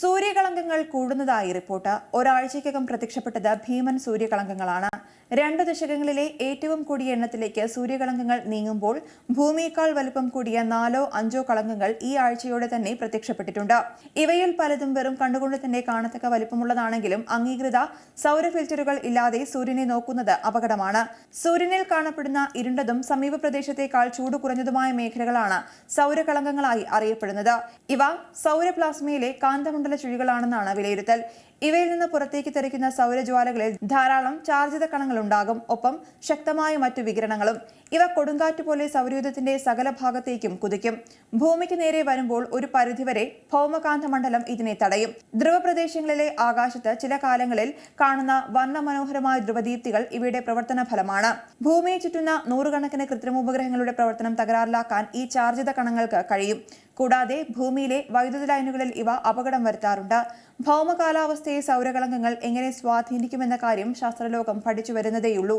സൂര്യകളങ്കങ്ങൾ കൂടുന്നതായി report. ഒരാഴ്ചയ്ക്കകം പ്രത്യക്ഷപ്പെട്ടത് ഭീമൻ സൂര്യകളങ്കങ്ങളാണ്. രണ്ട് ദശകങ്ങളിലെ ഏറ്റവും കൂടിയ എണ്ണത്തിലേക്ക് സൂര്യകളങ്കങ്ങൾ നീങ്ങുമ്പോൾ ഭൂമിയേക്കാൾ വലുപ്പം കൂടിയ നാലോ അഞ്ചോ കളങ്കങ്ങൾ ഈ ആഴ്ചയോടെ തന്നെ പ്രത്യക്ഷപ്പെട്ടിട്ടുണ്ട്. ഇവയിൽ പലതും വെറും കണ്ടുകൊണ്ട് തന്നെ കാണത്തക്ക വലുപ്പമുള്ളതാണെങ്കിലും അംഗീകൃത സൗര ഫിൽറ്ററുകൾ ഇല്ലാതെ സൂര്യനെ നോക്കുന്നത് അപകടമാണ്. സൂര്യനിൽ കാണപ്പെടുന്ന ഇരുണ്ടതും സമീപ പ്രദേശത്തേക്കാൾ ചൂട് കുറഞ്ഞതുമായ മേഖലകളാണ് സൗരകളങ്കങ്ങളായി അറിയപ്പെടുന്നത്. ഇവ സൗരപ്ലാസ്മയിലെ കാന്തമണ്ഡല ചുഴികളാണെന്നാണ് വിലയിരുത്തൽ. ഇവയിൽ നിന്ന് പുറത്തേക്ക് തെറിക്കുന്ന സൗരജ്വാലകളിൽ ധാരാളം ചാർജിത കണങ്ങൾ ഉണ്ടാകും. ഒപ്പം ശക്തമായ മറ്റു വികിരണങ്ങളും. ഇവ കൊടുങ്കാറ്റ് പോലെ സൗരയൂഥത്തിന്റെ സകല ഭാഗത്തേക്കും കുതിക്കും. ഭൂമിക്ക് നേരെ വരുമ്പോൾ ഒരു പരിധിവരെ ഭൗമകാന്ത മണ്ഡലം ഇതിനെ തടയും. ധ്രുവപ്രദേശങ്ങളിലെ ആകാശത്ത് ചില കാലങ്ങളിൽ കാണുന്ന വർണമനോഹരമായ ധ്രുവദീപ്തികൾ ഇവയുടെ പ്രവർത്തന ഫലമാണ് ഭൂമിയെ ചുറ്റുന്ന നൂറുകണക്കിന് കൃത്രിമോപഗ്രഹങ്ങളുടെ പ്രവർത്തനം തകരാറിലാക്കാൻ ഈ ചാർജിത കണങ്ങൾക്ക് കഴിയും. കൂടാതെ ഭൂമിയിലെ വൈദ്യുത ലൈനുകളിൽ ഇവ അപകടം വരുത്താറുണ്ട്. ഭൗമ കാലാവസ്ഥയെ സൗരകളങ്കങ്ങൾ എങ്ങനെ സ്വാധീനിക്കുമെന്ന കാര്യം ശാസ്ത്രലോകം പഠിച്ചു വരുന്നതേയുള്ളൂ.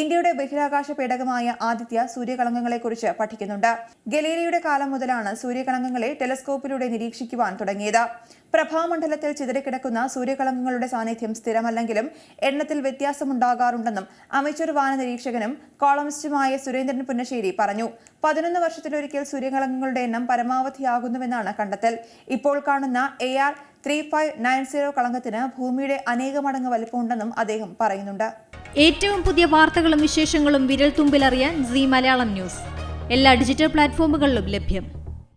ഇന്ത്യയുടെ ബഹിരാകാശ പേടകമായ ആദിത്യ സൂര്യകളങ്കങ്ങളെക്കുറിച്ച് പഠിക്കുന്നുണ്ട്. ഗലീലയുടെ കാലം മുതലാണ് സൂര്യകളങ്കങ്ങളെ ടെലസ്കോപ്പിലൂടെ നിരീക്ഷിക്കുവാൻ തുടങ്ങിയത്. പ്രഭാമണ്ഡലത്തിൽ ചിതറിക്കിടക്കുന്ന സൂര്യകളങ്കങ്ങളുടെ സാന്നിധ്യം സ്ഥിരമല്ലെങ്കിലും എണ്ണത്തിൽ വ്യത്യാസമുണ്ടാകാറുണ്ടെന്നും അമേച്ചർ വാന നിരീക്ഷകനും കോളമിസ്റ്റുമായ സുരേന്ദ്രൻ പുന്നശ്ശേരി പറഞ്ഞു. പതിനൊന്ന് വർഷത്തിലൊരിക്കൽ സൂര്യകളങ്കങ്ങളുടെ എണ്ണം പരമാവധിയാകുന്നുവെന്നാണ് കണ്ടെത്തൽ. ഇപ്പോൾ കാണുന്ന A R three five nine zero കളങ്കത്തിന് ഭൂമിയുടെ അനേക മടങ്ങ് വലിപ്പമുണ്ടെന്നും അദ്ദേഹം പറയുന്നുണ്ട്. ഏറ്റവും പുതിയ വാർത്തകളും വിശേഷങ്ങളും വിരൽ തുമ്പിലറിയാൻ സി മലയാളം ന്യൂസ്. എല്ലാ ഡിജിറ്റൽ പ്ലാറ്റ്ഫോമുകളിലും ലഭ്യം.